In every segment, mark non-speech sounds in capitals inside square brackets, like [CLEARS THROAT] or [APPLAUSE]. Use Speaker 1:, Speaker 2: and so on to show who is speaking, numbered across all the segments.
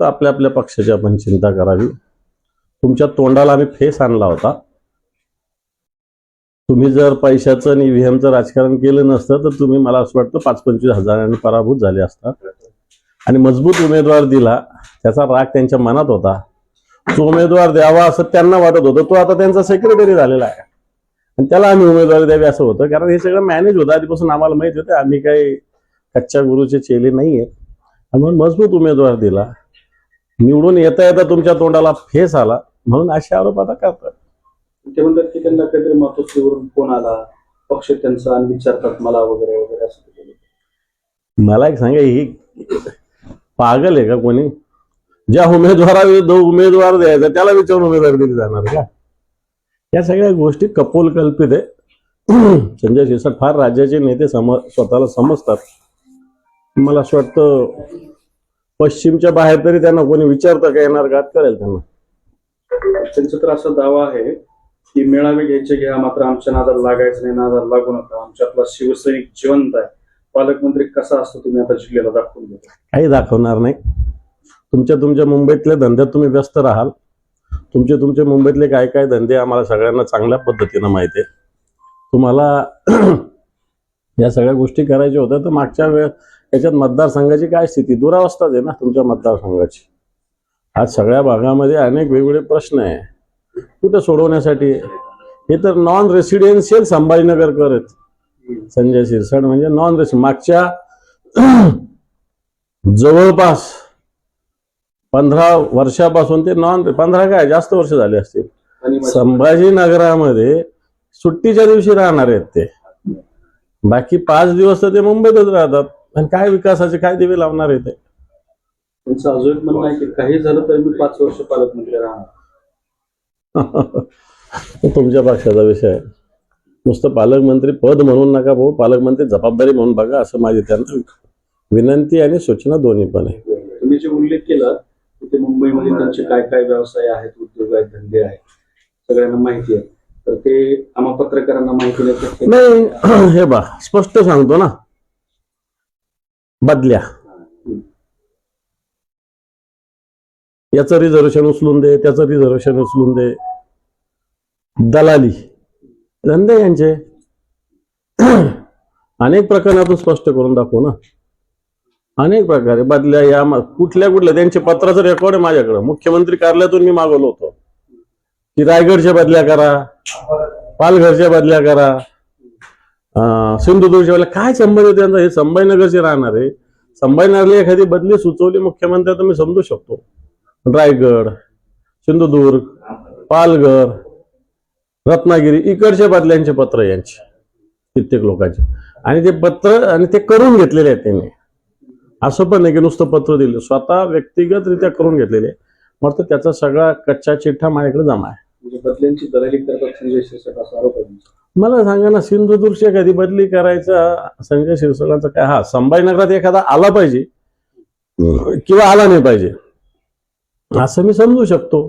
Speaker 1: तर आपल्या आपल्या पक्षाची आपण चिंता करावी. तुमच्या तोंडाला आम्ही फेस आणला होता. तुम्ही जर पैशाचं आणि व्हीएमचं राजकारण केलं नसतं तर तुम्ही मला असं वाटतं पाच पंचवीस हजारांनी पराभूत झाले असतात आणि मजबूत उमेदवार दिला त्याचा राग त्यांच्या मनात होता. तो उमेदवार द्यावा असं त्यांना वाटत होतं तो आता त्यांचा सेक्रेटरी झालेला आहे. आणि त्याला आम्ही उमेदवारी द्यावी असं होतं कारण हे सगळं मॅनेज होतं. आधीपासून आम्हाला माहिती होतं आम्ही काही कच्च्या गुरुचे चेले नाही आहेत आणि म्हणून मजबूत उमेदवार दिला. निवडून येता येता तुमच्या तोंडाला फेस आला म्हणून असे आरोप आता करतात.
Speaker 2: ते म्हणतात की त्यांना काहीतरी मातोश्रीवरून फोन आला? पक्ष त्यांचा आणि विचारतात मला वगैरे वगैरे असं.
Speaker 1: मला एक सांगा ही पागल आहे का कोणी? ज्या उमेदवाराविरुद्ध उमेदवार द्यायचा त्याला विचारून उमेदवारी दिली जाणार का? या सगळ्या गोष्टी कपोल कल्पित आहे. [CLEARS THROAT] संजय शिरसाट फार राज्याचे नेते सम स्वतःला समजतात. मला असं वाटतं पश्चिमच्या बाहेर तरी त्यांना कोणी विचारतं का येणार का कळेल त्यांना.
Speaker 2: त्यांचा तर असा दावा आहे की मेळावे घ्यायचे घ्या मात्र आमच्या नादाला लागायचं नाही नादाला लागू नका. आमच्यातला शिवसैनिक जिवंत आहे. पालकमंत्री कसा असतो तुम्ही आता जिल्ह्याला दाखवून देता.
Speaker 1: काही दाखवणार नाही. तुमच्या तुमच्या मुंबईतल्या धंद्यात तुम्ही व्यस्त राहाल. तुमचे तुमचे मुंबईतले काय काय धंदे आम्हाला सगळ्यांना चांगल्या पद्धतीनं माहिती आहे. तुम्हाला [CLEARS THROAT] या सगळ्या गोष्टी करायच्या होत्या तर मागच्या वेळ याच्यात मतदारसंघाची काय स्थिती? दुरावस्थाच आहे ना तुमच्या मतदारसंघाची. आज सगळ्या भागामध्ये अनेक वेगवेगळे प्रश्न आहे. कुठं सोडवण्यासाठी? हे तर नॉन रेसिडेन्शियल संभाजीनगर करत संजय शिरसाट म्हणजे नॉन रेसिड मागच्या [CLEARS THROAT] जवळपास पंधरा वर्षापासून ते नॉन पंधरा काय? जास्त वर्ष झाले असतील. संभाजीनगरामध्ये सुट्टीच्या दिवशी राहणार आहेत ते. बाकी पाच दिवस तर ते मुंबईतच राहतात. आणि काय विकासाचे काय दिवे लावणार आहे ते?
Speaker 2: त्यांचं अजून एक म्हणणं आहे की काही झालं तर मी पाच वर्ष पालकमंत्री राहणार. [LAUGHS]
Speaker 1: तुमच्या पक्षाचा विषय आहे. नुसतं पालकमंत्री पद म्हणून नका भाऊ पालकमंत्री जबाबदारी म्हणून बघा असं माझी त्यांना विनंती आणि सूचना दोन्ही पण आहे.
Speaker 2: तुम्ही जे उल्लेख केला की ते मुंबईमध्ये त्यांचे काय काय व्यवसाय आहेत उद्योग आहेत धंदे आहेत सगळ्यांना माहिती आहे. तर ते आम्हा पत्रकारांना माहिती नाही [CLEARS THROAT]
Speaker 1: हे बा स्पष्ट सांगतो ना. बदल्या. याचं रिझर्वेशन उचलून दे त्याचं रिझर्वेशन उचलून दे. दलाली धंदे यांचे. अनेक प्रकरणातून स्पष्ट करून दाखवू ना. अनेक प्रकारे बदल्या या कुठल्या कुठल्या त्यांचे पत्राचं रेकॉर्ड आहे माझ्याकडे. मुख्यमंत्री कार्यालयातून मी मागवलं होतं. की रायगडच्या बदल्या करा पालघरच्या बदल्या करा. सिंधुदुर्ग काय संबंध त्यांचा? हे संभाजीनगरचे राहणार आहे. संभाजीनगरला एखादी बदली सुचवली मुख्यमंत्री तर मी समजू शकतो. रायगड सिंधुदुर्ग पालघर रत्नागिरी इकडच्या बदल्यांचे पत्र यांचे. कित्येक लोकांचे. आणि ते पत्र आणि ते करून घेतलेले आहेत त्यांनी. असं पण नाही की नुसतं पत्र दिलं. स्वतः व्यक्तिगतरित्या करून घेतलेले. मग त्याचा सगळा कच्चा चिठ्ठा माझ्याकडे जमा आहे. मला सांगा ना सिंधुदुर्गची एखादी बदली करायचा संजय शिरसाटांचा काय? हा संभाजीनगरात एखादा आला पाहिजे किंवा आला नाही पाहिजे असं मी समजू शकतो.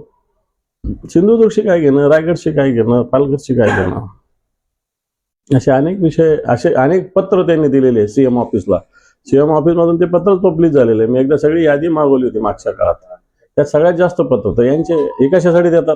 Speaker 1: सिंधुदुर्गशी काय घेणं रायगडशी काय घेणं पालघरशी काय घेणं? असे अनेक विषय असे अनेक पत्र त्यांनी दिलेले सीएम ऑफिसला सीएम ऑफिसमधून ते पत्र पब्लिश झालेले मी एकदा सगळी यादी मागवली होती मागच्या काळात. त्यात सगळ्यात जास्त पत्र तर यांचे हे कशासाठी देतात?